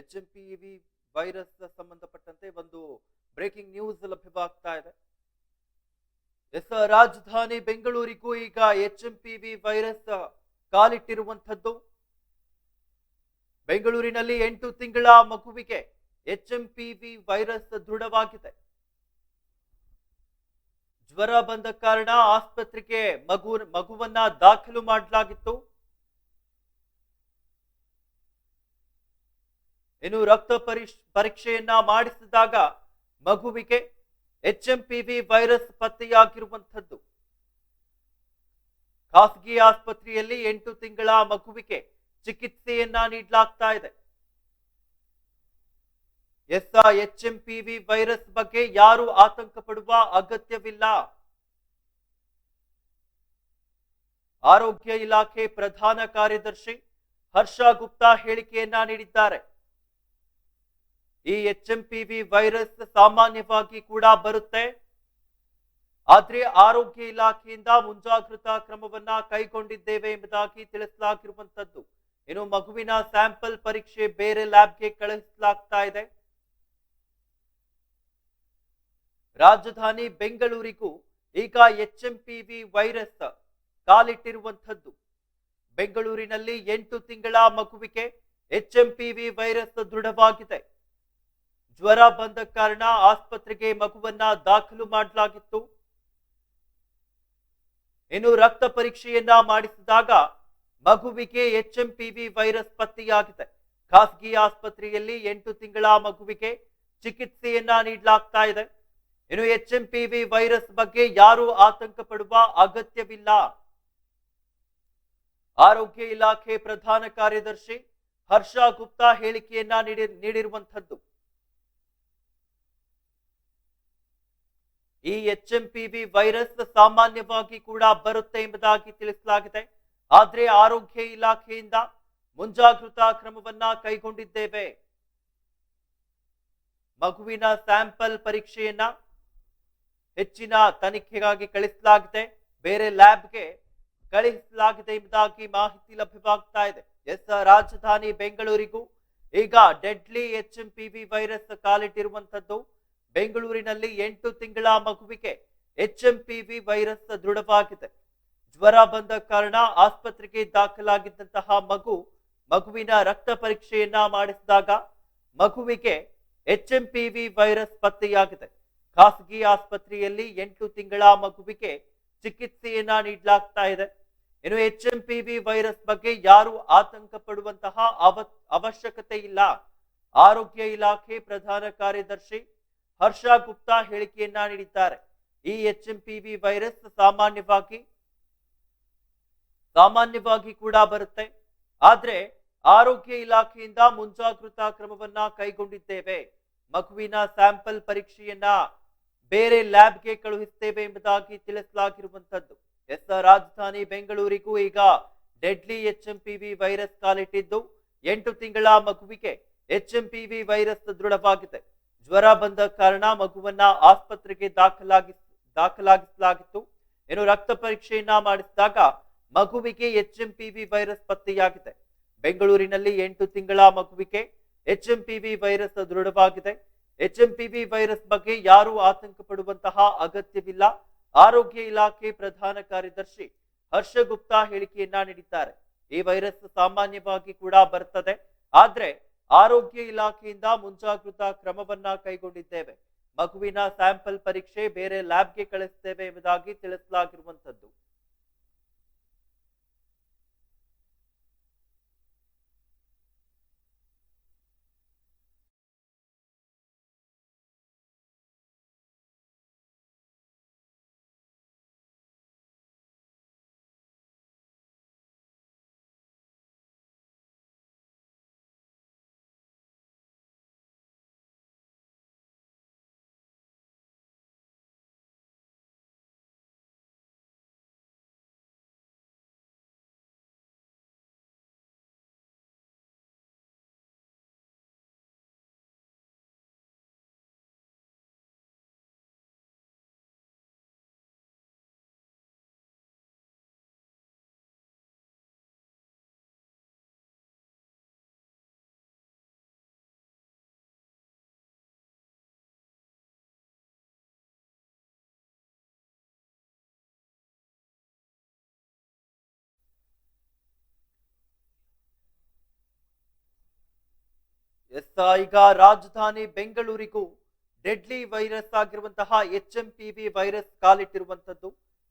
H M P V virus ಸಂಬಂಧಪಟ್ಟಂತೆ ಒಂದು breaking news ಲಭ್ಯವಾಗ್ತಾ ಇದೆ. ಎಸ್ ರಾಜಧಾನಿ ಬೆಂಗಳೂರಿಗೂ ಈಗ H M P V virus ಕಾಲಿಟ್ಟಿರುವಂಥದ್ದು. ಬೆಂಗಳೂರಿನಲ್ಲಿ ಎಂಟು ತಿಂಗಳ ಮಗುವಿಗೆ H M P V virus ದೃಢವಾಗಿದೆ. ಜ್ವರ ಬಂದ ಕಾರಣ ಆಸ್ಪತ್ರೆಗೆ ಮಗು ಮಗುವನ್ನ ದಾಖಲು ಮಾಡಲಾಗಿತ್ತು. ಇನ್ನು ರಕ್ತ ಪರೀಕ್ಷೆಯನ್ನ ಮಾಡಿಸಿದಾಗ ಮಗುವಿಗೆ H M P V virus ಪತ್ತೆಯಾಗಿರುವಂಥದ್ದು. ಖಾಸಗಿ ಆಸ್ಪತ್ರೆಯಲ್ಲಿ ಎಂಟು ತಿಂಗಳ ಮಗುವಿಗೆ ಚಿಕಿತ್ಸೆಯನ್ನ ನೀಡಲಾಗ್ತಾ ಇದೆ. Yes H M P V virus ಬಗ್ಗೆ ಯಾರು ಆತಂಕ ಪಡುವ ಅಗತ್ಯವಿಲ್ಲ. ಆರೋಗ್ಯ ಇಲಾಖೆ ಪ್ರಧಾನ ಕಾರ್ಯದರ್ಶಿ ಹರ್ಷ ಗುಪ್ತಾ ಹೇಳಿಕೆಯನ್ನ ನೀಡಿದ್ದಾರೆ. ಈ H M P V virus ಸಾಮಾನ್ಯವಾಗಿ ಕೂಡ ಬರುತ್ತೆ. ಆದ್ರೆ ಆರೋಗ್ಯ ಇಲಾಖೆಯಿಂದ ಮುಂಜಾಗ್ರತಾ ಕ್ರಮವನ್ನ ಕೈಗೊಂಡಿದ್ದೇವೆ ಎಂಬುದಾಗಿ ತಿಳಿಸಲಾಗಿರುವಂತದ್ದು ಇನ್ನು ಮಗುವಿನ ಸ್ಯಾಂಪಲ್ ಪರೀಕ್ಷೆ ಬೇರೆ ಲ್ಯಾಬ್ಗೆ ಕಳುಹಿಸಲಾಗ್ತಾ ಇದೆ. ರಾಜಧಾನಿ ಬೆಂಗಳೂರಿಗೂ ಈಗ H M P V virus ಕಾಲಿಟ್ಟಿರುವಂಥದ್ದು. ಬೆಂಗಳೂರಿನಲ್ಲಿ ಎಂಟು ತಿಂಗಳ ಮಗುವಿಗೆ H M P V virus ದೃಢವಾಗಿದೆ. ಜ್ವರ ಬಂದ ಕಾರಣ ಆಸ್ಪತ್ರೆಗೆ ಮಗುವನ್ನ ದಾಖಲು ಮಾಡಲಾಗಿತ್ತು. ಇನ್ನು ರಕ್ತ ಪರೀಕ್ಷೆಯನ್ನ ಮಾಡಿಸಿದಾಗ ಮಗುವಿಗೆ H M P V virus ಪತ್ತೆಯಾಗಿದೆ. ಖಾಸಗಿ ಆಸ್ಪತ್ರೆಯಲ್ಲಿ ಎಂಟು ತಿಂಗಳ ಮಗುವಿಗೆ ಚಿಕಿತ್ಸೆಯನ್ನ ನೀಡಲಾಗ್ತಾ ಇದೆ. ಇನ್ನು H M P V virus ಬಗ್ಗೆ ಯಾರು ಆತಂಕ ಪಡುವ ಅಗತ್ಯವಿಲ್ಲ. ಆರೋಗ್ಯ ಇಲಾಖೆ ಪ್ರಧಾನ ಕಾರ್ಯದರ್ಶಿ ಹರ್ಷ ಗುಪ್ತಾ ಹೇಳಿಕೆಯನ್ನ ನೀಡಿ, ನೀಡಿರುವಂಥದ್ದು. ಈ H M P V virus ಸಾಮಾನ್ಯವಾಗಿ ಕೂಡ ಬರುತ್ತೆ ಎಂಬುದಾಗಿ ತಿಳಿಸಲಾಗಿದೆ. ಆದರೆ ಆರೋಗ್ಯ ಇಲಾಖೆಯಿಂದ ಮುಂಜಾಗ್ರತಾ ಕ್ರಮವನ್ನ ಕೈಗೊಂಡಿದ್ದೇವೆ. ಮಗುವಿನ ಸ್ಯಾಂಪಲ್ ಪರೀಕ್ಷೆಯನ್ನ ಹೆಚ್ಚಿನ ತನಿಖೆಗಾಗಿ ಕಳಿಸಲಾಗಿದೆ. ಬೇರೆ ಲ್ಯಾಬ್ಗೆ ಕಳಿಸಲಾಗಿದೆ ಎಂಬುದಾಗಿ ಮಾಹಿತಿ ಲಭ್ಯವಾಗ್ತಾ ಇದೆ. ಎಸ್, ರಾಜಧಾನಿ ಬೆಂಗಳೂರಿಗೂ ಈಗ deadly H M P V virus ಕಾಲಿಟ್ಟಿರುವಂತದ್ದು ಬೆಂಗಳೂರಿನಲ್ಲಿ ಎಂಟು ತಿಂಗಳ ಮಗುವಿಗೆ H M P V virus ದೃಢವಾಗಿದೆ. ಜ್ವರ ಬಂದ ಕಾರಣ ಆಸ್ಪತ್ರೆಗೆ ದಾಖಲಾಗಿದ್ದಂತಹ ಮಗು ಮಗುವಿನ ರಕ್ತ ಪರೀಕ್ಷೆಯನ್ನ ಮಾಡಿಸಿದಾಗ ಮಗುವಿಗೆ H M P V virus ಪತ್ತೆಯಾಗಿದೆ. ಖಾಸಗಿ ಆಸ್ಪತ್ರೆಯಲ್ಲಿ ಎಂಟು ತಿಂಗಳ ಮಗುವಿಗೆ ಚಿಕಿತ್ಸೆಯನ್ನ ನೀಡಲಾಗ್ತಾ ಇದೆ. ಇನ್ನು H M P V virus ಬಗ್ಗೆ ಯಾರು ಆತಂಕ ಪಡುವಂತಹ ಅವ ಅವಶ್ಯಕತೆ ಇಲ್ಲ. ಆರೋಗ್ಯ ಇಲಾಖೆ ಪ್ರಧಾನ ಕಾರ್ಯದರ್ಶಿ ಹರ್ಷ ಗುಪ್ತಾ ಹೇಳಿಕೆಯನ್ನ ನೀಡಿದ್ದಾರೆ. ಈ H M P V virus ಸಾಮಾನ್ಯವಾಗಿ ಸಾಮಾನ್ಯವಾಗಿ ಕೂಡ ಬರುತ್ತೆ. ಆದ್ರೆ ಆರೋಗ್ಯ ಇಲಾಖೆಯಿಂದ ಮುಂಜಾಗೃತಾ ಕ್ರಮವನ್ನ ಕೈಗೊಂಡಿದ್ದೇವೆ. ಮಗುವಿನ ಸ್ಯಾಂಪಲ್ ಪರೀಕ್ಷೆಯನ್ನ ಬೇರೆ ಲ್ಯಾಬ್ಗೆ ಕಳುಹಿಸುತ್ತೇವೆ ಎಂಬುದಾಗಿ ತಿಳಿಸಲಾಗಿರುವಂತದ್ದು ಎಸ್ ರಾಜಧಾನಿ ಬೆಂಗಳೂರಿಗೂ ಈಗ deadly H M P V virus ಕಾಲಿಟ್ಟಿದ್ದು ಎಂಟು ತಿಂಗಳ ಮಗುವಿಗೆ H M P V virus ದೃಢವಾಗಿದೆ. ಜ್ವರ ಬಂದ ಕಾರಣ ಮಗುವನ್ನ ಆಸ್ಪತ್ರೆಗೆ ದಾಖಲಾಗಿ ದಾಖಲಾಗಿಸಲಾಗಿತ್ತು. ಇನ್ನು ರಕ್ತ ಪರೀಕ್ಷೆಯನ್ನ ಮಾಡಿಸಿದಾಗ ಮಗುವಿಗೆ H M P V virus ಪತ್ತೆಯಾಗಿದೆ. ಬೆಂಗಳೂರಿನಲ್ಲಿ ಎಂಟು ತಿಂಗಳ ಮಗುವಿಗೆ H M P V virus ದೃಢವಾಗಿದೆ. H M P V virus ಬಗ್ಗೆ ಯಾರು ಆತಂಕ ಪಡುವಂತಹ ಅಗತ್ಯವಿಲ್ಲ. ಆರೋಗ್ಯ ಇಲಾಖೆ ಪ್ರಧಾನ ಕಾರ್ಯದರ್ಶಿ ಹರ್ಷ ಗುಪ್ತಾ ಹೇಳಿಕೆಯನ್ನ ನೀಡಿದ್ದಾರೆ. ಈ ವೈರಸ್ ಸಾಮಾನ್ಯವಾಗಿ ಕೂಡ ಬರ್ತದೆ. ಆದ್ರೆ ಆರೋಗ್ಯ ಇಲಾಖೆಯಿಂದ ಮುಂಜಾಗ್ರತಾ ಕ್ರಮವನ್ನ ಕೈಗೊಂಡಿದ್ದೇವೆ. ಮಗುವಿನ ಸ್ಯಾಂಪಲ್ ಪರೀಕ್ಷೆ ಬೇರೆ ಲ್ಯಾಬ್ಗೆ ಕಳಿಸುತ್ತೇವೆ ಎಂಬುದಾಗಿ ತಿಳಿಸಲಾಗಿರುವಂತದ್ದು ಎಸ್ ಈಗ ರಾಜಧಾನಿ ಬೆಂಗಳೂರಿಗೂ ಡೆಡ್ಲಿ ವೈರಸ್ ಆಗಿರುವಂತಹ H M P V virus ಕಾಲಿಟ್ಟಿರುವಂತದ್ದು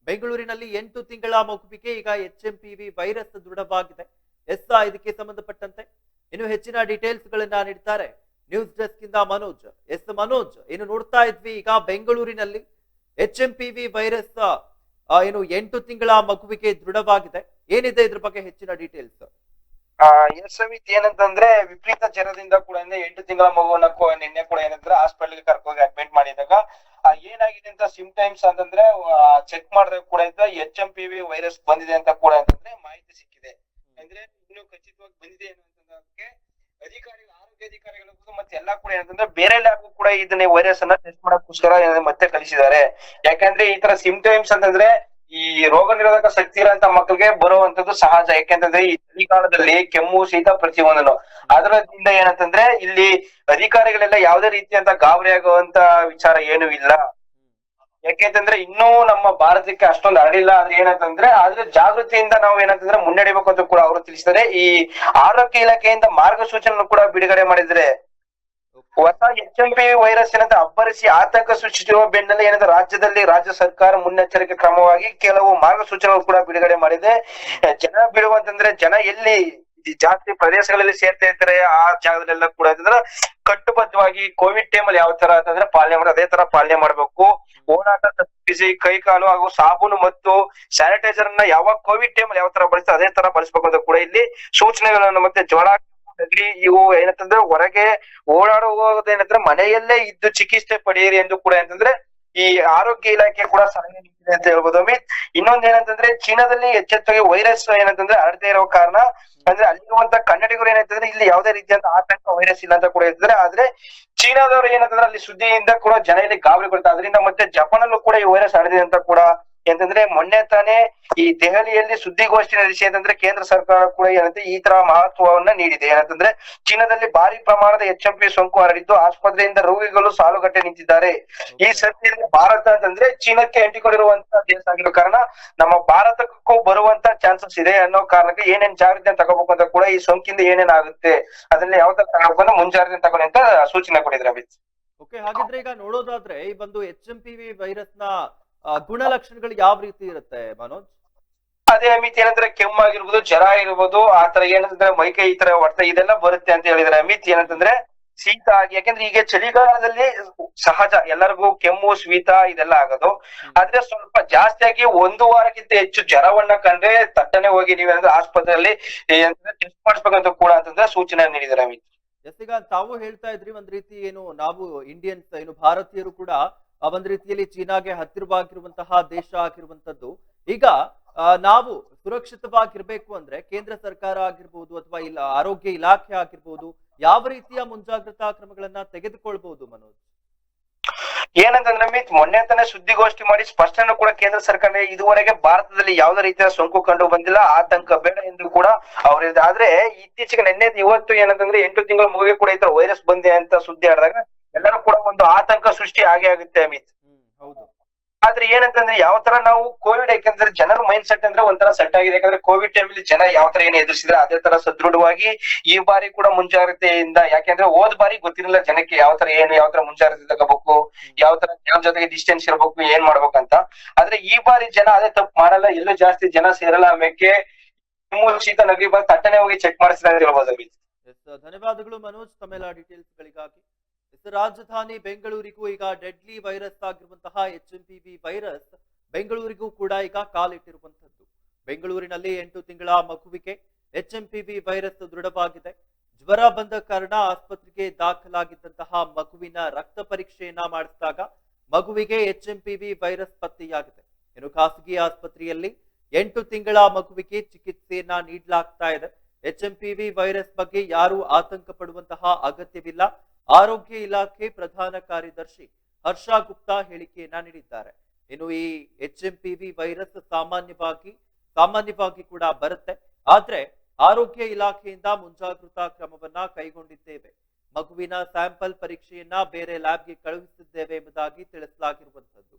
ಬೆಂಗಳೂರಿನಲ್ಲಿ ಎಂಟು ತಿಂಗಳ ಮಗುವಿಗೆ ಈಗ H M P V virus ದೃಢವಾಗಿದೆ. Yes ಇದಕ್ಕೆ ಸಂಬಂಧಪಟ್ಟಂತೆ ಇನ್ನು ಹೆಚ್ಚಿನ ಡೀಟೇಲ್ಸ್ ಗಳನ್ನ ನೀಡ್ತಾರೆ ನ್ಯೂಸ್ ಡೆಸ್ಕ್ ಇಂದ ಮನೋಜ್. ಎಸ್ ಮನೋಜ್, ಇನ್ನು ನೋಡ್ತಾ ಇದ್ವಿ ಈಗ ಬೆಂಗಳೂರಿನಲ್ಲಿ H M P V virus ಏನು ಎಂಟು ತಿಂಗಳ ಮಗುವಿಗೆ ದೃಢವಾಗಿದೆ. ಏನಿದೆ ಇದ್ರ ಬಗ್ಗೆ ಹೆಚ್ಚಿನ ಡೀಟೇಲ್ಸ್? ಆ ಸಮಿತಿ ಏನಂತಂದ್ರೆ ವಿಪರೀತ ಜ್ವರದಿಂದ ಕೂಡ ಎಂಟು ತಿಂಗಳ ಮಗುವನ್ನ ನಿನ್ನೆ ಕೂಡ ಏನಂದ್ರೆ ಹಾಸ್ಪಿಟಲ್ ಕರ್ಕೋಗಿ ಅಡ್ಮಿಟ್ ಮಾಡಿದಾಗ ಏನಾಗಿದೆ ಅಂತ ಸಿಂಪ್ಟಮ್ಸ್ ಅಂತಂದ್ರೆ ಚೆಕ್ ಮಾಡಿದಾಗ ಕೂಡ H M P V virus ಬಂದಿದೆ ಅಂತ ಕೂಡ ಅಂತಂದ್ರೆ ಮಾಹಿತಿ ಸಿಕ್ಕಿದೆ. ಅಂದ್ರೆ ಇನ್ನು ಖಚಿತವಾಗಿ ಬಂದಿದೆ ಅನ್ನೋದಕ್ಕೆ ಅಧಿಕಾರಿಗಳು, ಆರೋಗ್ಯ ಅಧಿಕಾರಿಗಳಿಗೂ ಮತ್ತೆ ಎಲ್ಲಾ ಕೂಡ ಏನಂತಂದ್ರೆ ಬೇರೆ ಲ್ಯಾಬ್ ಕೂಡ ಇದನ್ನ ವೈರಸ್ ಅನ್ನ ಟೆಸ್ಟ್ ಮಾಡಕ್ಕೋಸ್ಕರ ಏನಂದ್ರೆ ಮತ್ತೆ ಕಳಿಸಿದ್ದಾರೆ. ಯಾಕಂದ್ರೆ ಈ ತರ ಸಿಂಪ್ಟಮ್ಸ್ ಅಂತಂದ್ರೆ ಈ ರೋಗ ನಿರೋಧಕ ಶಕ್ತಿ ಇರೋಂತ ಮಕ್ಕಳಿಗೆ ಬರುವಂತದ್ದು ಸಹಜ. ಯಾಕೆಂತಂದ್ರೆ ಈ ಚಳಿಗಾಲದಲ್ಲಿ ಕೆಮ್ಮು, ಶೀತ ಪ್ರತಿಯೊಂದನು ಅದರಿಂದ ಏನಂತಂದ್ರೆ ಇಲ್ಲಿ ಅಧಿಕಾರಿಗಳೆಲ್ಲ ಯಾವುದೇ ರೀತಿಯಂತ ಗಾಬರಿ ಆಗುವಂತ ವಿಚಾರ ಏನು ಇಲ್ಲ. ಯಾಕೆಂತಂದ್ರೆ ಇನ್ನೂ ನಮ್ಮ ಭಾರತಕ್ಕೆ ಅಷ್ಟೊಂದು ಹರಡಿಲ್ಲ ಅದು ಏನಂತಂದ್ರೆ ಆದ್ರೆ ಜಾಗೃತಿಯಿಂದ ನಾವು ಏನಂತಂದ್ರೆ ಮುನ್ನಡಿಬೇಕು ಅಂತ ಕೂಡ ಅವರು ತಿಳಿಸಿದ್ದಾರೆ. ಈ ಆರೋಗ್ಯ ಇಲಾಖೆಯಿಂದ ಮಾರ್ಗಸೂಚನೆ ಕೂಡ ಬಿಡುಗಡೆ ಮಾಡಿದ್ರೆ ಹೊಸ ಎಚ್ ಎಂ ಪಿ ವೈರಸ್ ಏನಂತ ಅಬ್ಬರಿಸಿ ಆತಂಕ ಸೃಷ್ಟಿಸಿರುವ ಬೆನ್ನಲ್ಲೇ ಏನಂದ್ರೆ ರಾಜ್ಯದಲ್ಲಿ ರಾಜ್ಯ ಸರ್ಕಾರ ಮುನ್ನೆಚ್ಚರಿಕೆ ಕ್ರಮವಾಗಿ ಕೆಲವು ಮಾರ್ಗಸೂಚನೆಗಳು ಕೂಡ ಬಿಡುಗಡೆ ಮಾಡಿದೆ. ಜನ ಬಿಡುವಂತಂದ್ರೆ ಜನ ಎಲ್ಲಿ ಜಾಸ್ತಿ ಪ್ರದೇಶಗಳಲ್ಲಿ ಸೇರ್ತಾ ಇರ್ತಾರೆ, ಆ ಜಾಗದಲ್ಲೆಲ್ಲ ಕೂಡ ಅಂತಂದ್ರೆ ಕಟ್ಟುಬದ್ಧವಾಗಿ ಕೋವಿಡ್ ಟೈಮ್ ಅಲ್ಲಿ ಯಾವ ತರ ಅಂತಂದ್ರೆ ಪಾಲನೆ ಮಾಡೋದು ಅದೇ ತರ ಪಾಲನೆ ಮಾಡ್ಬೇಕು. ಓಡಾಟ ತಪ್ಪಿಸಿ, ಕೈ ಕಾಲು ಹಾಗೂ ಸಾಬೂನು ಮತ್ತು ಸ್ಯಾನಿಟೈಸರ್ ಅನ್ನ ಯಾವಾಗ ಕೋವಿಡ್ ಟೈಮ್ ಅಲ್ಲಿ ಯಾವ ತರ ಬಳಸ್ತಾರೆ ಅದೇ ತರ ಬಳಸ್ಬೇಕು ಅಂತ ಕೂಡ ಇಲ್ಲಿ ಸೂಚನೆಗಳನ್ನು ಮತ್ತೆ ಜ್ವರ ನೆಗಡಿ ಇವು ಏನಂತಂದ್ರೆ ಹೊರಗೆ ಓಡಾಡುವುದೇನಂದ್ರೆ ಮನೆಯಲ್ಲೇ ಇದ್ದು ಚಿಕಿತ್ಸೆ ಪಡೆಯಿರಿ ಎಂದು ಕೂಡ ಏನಂತಂದ್ರೆ ಈ ಆರೋಗ್ಯ ಇಲಾಖೆ ಕೂಡ ಸಲಹೆ ನೀಡಿದೆ ಅಂತ ಹೇಳ್ಬೋದು ಅಮಿತ್. ಇನ್ನೊಂದ್ ಏನಂತಂದ್ರೆ ಚೀನಾದಲ್ಲಿ ಎಚ್ಚೆತ್ತಾಗಿ ವೈರಸ್ ಏನಂತಂದ್ರೆ ಹರಡದೇ ಇರೋ ಕಾರಣ, ಅಂದ್ರೆ ಅಲ್ಲಿರುವಂತ ಕನ್ನಡಿಗರು ಏನಂತಂದ್ರೆ ಇಲ್ಲಿ ಯಾವುದೇ ರೀತಿಯಂತ ಆತಂಕ, ವೈರಸ್ ಇಲ್ಲ ಅಂತ ಕೂಡ ಹೇಳ್ತಿದ್ರೆ ಆದ್ರೆ ಚೀನಾದವರು ಏನಂತಂದ್ರೆ ಅಲ್ಲಿ ಸುದ್ದಿಯಿಂದ ಕೂಡ ಜನ ಇಲ್ಲಿ ಗಾಬರಿ ಕೊಡ್ತಾರೆ ಅದರಿಂದ ಮತ್ತೆ ಜಪಾನಲ್ಲೂ ಕೂಡ ಈ ವೈರಸ್ ಹರಡಿದೆ ಅಂತ ಕೂಡ ಎಂತಂದ್ರೆ ಮೊನ್ನೆ ತಾನೇ ಈ ದೆಹಲಿಯಲ್ಲಿ ಸುದ್ದಿಗೋಷ್ಠಿ ನಡೆಸಿ ಅಂತಂದ್ರೆ ಕೇಂದ್ರ ಸರ್ಕಾರ ಕೂಡ ಏನಂತ ಈ ತರ ಮಹತ್ವವನ್ನ ನೀಡಿದೆ. ಏನಂತಂದ್ರೆ ಚೀನಾದಲ್ಲಿ ಭಾರಿ ಪ್ರಮಾಣದ ಎಚ್ ಎಂ ಪಿ ಸೋಂಕು ಹರಡಿದ್ದು ಆಸ್ಪತ್ರೆಯಿಂದ ರೋಗಿಗಳು ಸಾಲುಗಟ್ಟೆ ನಿಂತಿದ್ದಾರೆ. ಈ ಸದ್ಯದಲ್ಲಿ ಭಾರತ ಅಂತಂದ್ರೆ ಚೀನಾಕ್ಕೆ ಅಂಟಿಕೊಂಡಿರುವಂತಹ ದೇಶ ಆಗಿರೋ ಕಾರಣ ನಮ್ಮ ಭಾರತಕ್ಕೂ ಬರುವಂತ ಚಾನ್ಸಸ್ ಇದೆ ಅನ್ನೋ ಕಾರಣಕ್ಕೆ ಏನೇನ್ ಜಾಗ್ರತೆ ತಗೋಬೇಕು ಅಂತ ಕೂಡ ಈ ಸೋಂಕಿಂದ ಏನೇನ್ ಆಗುತ್ತೆ ಅದನ್ನ ಯಾವ ತರ ತಗೋಬೇಕು ಮುಂಜಾಗ್ರತೆ ತಗೊಳ್ಳಿ ಅಂತ ಸೂಚನೆ ಕೊಟ್ಟಿದ್ರೆ ಅಮಿತ್ ಓಕೆ ಹಾಗಿದ್ರೆ ಈಗ ನೋಡೋದಾದ್ರೆ ಈ ಬಂದು ಎಚ್ ಎಂ ಪಿ ವಿ ವೈರಸ್ನ ಗುಣಲಕ್ಷಣಗಳು ಯಾವ ರೀತಿ ಇರುತ್ತೆ ಮನೋಜ್? ಅದೇ ಅಮಿತ್ ಏನಂದ್ರೆ ಕೆಮ್ಮಾಗಿರ್ಬೋದು ಜ್ವರ ಇರ್ಬೋದು ಆ ತರ ಏನಂತಂದ್ರೆ ಮೈಕೈ ಈ ತರ ಹೊಡ್ತ ಇದೆಲ್ಲ ಬರುತ್ತೆ ಅಂತ ಹೇಳಿದ್ರೆ ಅಮಿತ್. ಏನಂತಂದ್ರೆ ಶೀತ ಆಗಿ ಯಾಕಂದ್ರೆ ಈಗ ಚಳಿಗಾಲದಲ್ಲಿ ಸಹಜ ಎಲ್ಲರಿಗೂ ಕೆಮ್ಮು ಶೀತ ಇದೆಲ್ಲ ಆಗೋದು. ಆದ್ರೆ ಸ್ವಲ್ಪ ಜಾಸ್ತಿ ಆಗಿ ಒಂದು ವಾರಕ್ಕಿಂತ ಹೆಚ್ಚು ಜ್ವರವನ್ನ ಕಂಡ್ರೆ ತಟ್ಟನೆ ಹೋಗಿ ನೀವೇನಂದ್ರೆ ಆಸ್ಪತ್ರೆಯಲ್ಲಿ ಟೆಸ್ಟ್ ಮಾಡಿಸ್ಬೇಕಂತ ಕೂಡ ಅಂತಂದ್ರೆ ಸೂಚನೆ ನೀಡಿದ್ದಾರೆ ಅಮಿತ್. ಎಸ್ ತಾವು ಹೇಳ್ತಾ ಇದ್ರಿ ಒಂದ್ ರೀತಿ ಏನು ನಾವು ಇಂಡಿಯನ್ಸ್ ಏನು ಭಾರತೀಯರು ಕೂಡ ಆ, ಒಂದ್ ರೀತಿಯಲ್ಲಿ ಚೀನಾಗೆ ಹತ್ತಿರವಾಗಿರುವಂತಹ ದೇಶ ಆಗಿರುವಂತದ್ದು ಈಗ ನಾವು ಸುರಕ್ಷಿತವಾಗಿರ್ಬೇಕು ಅಂದ್ರೆ ಕೇಂದ್ರ ಸರ್ಕಾರ ಆಗಿರ್ಬೋದು ಅಥವಾ ಇಲ್ಲ ಆರೋಗ್ಯ ಇಲಾಖೆ ಆಗಿರ್ಬೋದು ಯಾವ ರೀತಿಯ ಮುಂಜಾಗ್ರತಾ ಕ್ರಮಗಳನ್ನ ತೆಗೆದುಕೊಳ್ಬಹುದು ಮನೋಜ್ ಏನಂತಂದ್ರೆ ನಮಿತ್ ಮೊನ್ನೆ ತಾನೇ ಸುದ್ದಿಗೋಷ್ಠಿ ಮಾಡಿ ಸ್ಪಷ್ಟನೆ ಕೂಡ ಕೇಂದ್ರ ಸರ್ಕಾರ ಇದುವರೆಗೆ ಭಾರತದಲ್ಲಿ ಯಾವುದೇ ರೀತಿಯ ಸೋಂಕು ಕಂಡು ಬಂದಿಲ್ಲ ಆತಂಕ ಬೇಡ ಎಂದು ಕೂಡ ಹೇಳಿದ್ರು. ಆದ್ರೆ ಇತ್ತೀಚೆಗೆ ನಿನ್ನೆ ಇವತ್ತು ಏನಂತಂದ್ರೆ ಎಂಟು ತಿಂಗಳ ಮುಗಿಗೆ ಕೂಡ ಈ ತರ ವೈರಸ್ ಬಂದೆ ಅಂತ ಸುದ್ದಿ ಆಡಿದಾಗ ಎಲ್ಲರೂ ಕೂಡ ಒಂದು ಆತಂಕ ಸೃಷ್ಟಿ ಆಗೇ ಆಗುತ್ತೆ ಅಮಿತ್. ಹೌದು. ಆದ್ರೆ ಏನಂತಂದ್ರೆ ಯಾವ ತರ ನಾವು ಕೋವಿಡ್ ಯಾಕಂದ್ರೆ ಜನರ ಮೈಂಡ್ ಸೆಟ್ ಅಂದ್ರೆ ಒಂಥರ ಸೆಟ್ ಆಗಿದೆ. ಯಾಕಂದ್ರೆ ಕೋವಿಡ್ ಟೈಮ್ ಅಲ್ಲಿ ಜನ ಯಾವ ತರ ಏನ್ ಎದುರಿಸಿದ್ರೆ ಅದೇ ತರ ಸದೃಢವಾಗಿ ಈ ಬಾರಿ ಕೂಡ ಮುಂಜಾಗ್ರತೆಯಿಂದ ಯಾಕೆಂದ್ರೆ ಹೋದ್ ಬಾರಿ ಗೊತ್ತಿರಲಿಲ್ಲ ಜನಕ್ಕೆ ಯಾವ ತರ ಏನು ಯಾವ ತರ ಮುಂಜಾಗ್ರತೆ ತಗೋಬೇಕು ಯಾವ ತರ ಜನ ಜೊತೆಗೆ ಡಿಸ್ಟೆನ್ಸ್ ಇರಬೇಕು ಏನ್ ಮಾಡ್ಬೇಕಂತ ಆದ್ರೆ ಈ ಬಾರಿ ಜನ ಅದೇ ತಪ್ಪು ಮಾಡಲ್ಲ. ಎಲ್ಲೂ ಜಾಸ್ತಿ ಜನ ಸೇರಲ್ಲ ಆಮೇಲೆ ಶೀತ ನಗರಿ ಬಂದು ತಟ್ಟನೆ ಹೋಗಿ ಚೆಕ್ ಮಾಡಿಸಿದ್ರೆ ಹೇಳ್ಬೋದು ಧನ್ಯವಾದಗಳು ಮನೋಜ್. ತಮ್ಮೆಲ್ಲ ಡೀಟೇಲ್ಸ್ ಗಳಿಗಾಗಿ. ಎಸ್ ರಾಜಧಾನಿ ಬೆಂಗಳೂರಿಗೂ ಈಗ ಡೆಡ್ಲಿ ವೈರಸ್ ಆಗಿರುವಂತಹ ಎಚ್ ಎಂ ಪಿ ವೈರಸ್ ಬೆಂಗಳೂರಿಗೂ ಕೂಡ ಈಗ ಕಾಲಿಟ್ಟಿರುವಂತದ್ದು ಬೆಂಗಳೂರಿನಲ್ಲಿ ಎಂಟು ತಿಂಗಳ ಮಗುವಿಗೆ ಎಚ್ ಎಂ ಪಿ ವೈರಸ್ ದೃಢವಾಗಿದೆ. ಜ್ವರ ಬಂದ ಕಾರಣ ಆಸ್ಪತ್ರೆಗೆ ದಾಖಲಾಗಿದ್ದಂತಹ ಮಗುವಿನ ರಕ್ತ ಪರೀಕ್ಷೆಯನ್ನ ಮಾಡಿಸಿದಾಗ ಮಗುವಿಗೆ H M P V virus ಪತ್ತೆಯಾಗಿದೆ. ಇನ್ನು ಖಾಸಗಿ ಆಸ್ಪತ್ರೆಯಲ್ಲಿ ಎಂಟು ತಿಂಗಳ ಮಗುವಿಗೆ ಚಿಕಿತ್ಸೆಯನ್ನ ನೀಡಲಾಗ್ತಾ ಇದೆ. ಎಚ್ ಎಂ ಪಿ ವೈರಸ್ ಬಗ್ಗೆ ಯಾರೂ ಆತಂಕ ಪಡುವಂತಹ ಅಗತ್ಯವಿಲ್ಲ. ಆರೋಗ್ಯ ಇಲಾಖೆ ಪ್ರಧಾನ ಕಾರ್ಯದರ್ಶಿ ಹರ್ಷ ಗುಪ್ತಾ ಹೇಳಿಕೆಯನ್ನ ನೀಡಿದ್ದಾರೆ. ಇನ್ನು ಈ H M P V virus ಸಾಮಾನ್ಯವಾಗಿ ಸಾಮಾನ್ಯವಾಗಿ ಕೂಡ ಬರುತ್ತೆ. ಆದ್ರೆ ಆರೋಗ್ಯ ಇಲಾಖೆಯಿಂದ ಮುಂಜಾಗ್ರತಾ ಕ್ರಮವನ್ನ ಕೈಗೊಂಡಿದ್ದೇವೆ. ಮಗುವಿನ ಸ್ಯಾಂಪಲ್ ಪರೀಕ್ಷೆಯನ್ನ ಬೇರೆ ಲ್ಯಾಬ್ಗೆ ಕಳುಹಿಸಿದ್ದೇವೆ ಎಂಬುದಾಗಿ ತಿಳಿಸಲಾಗಿರುವಂತದ್ದು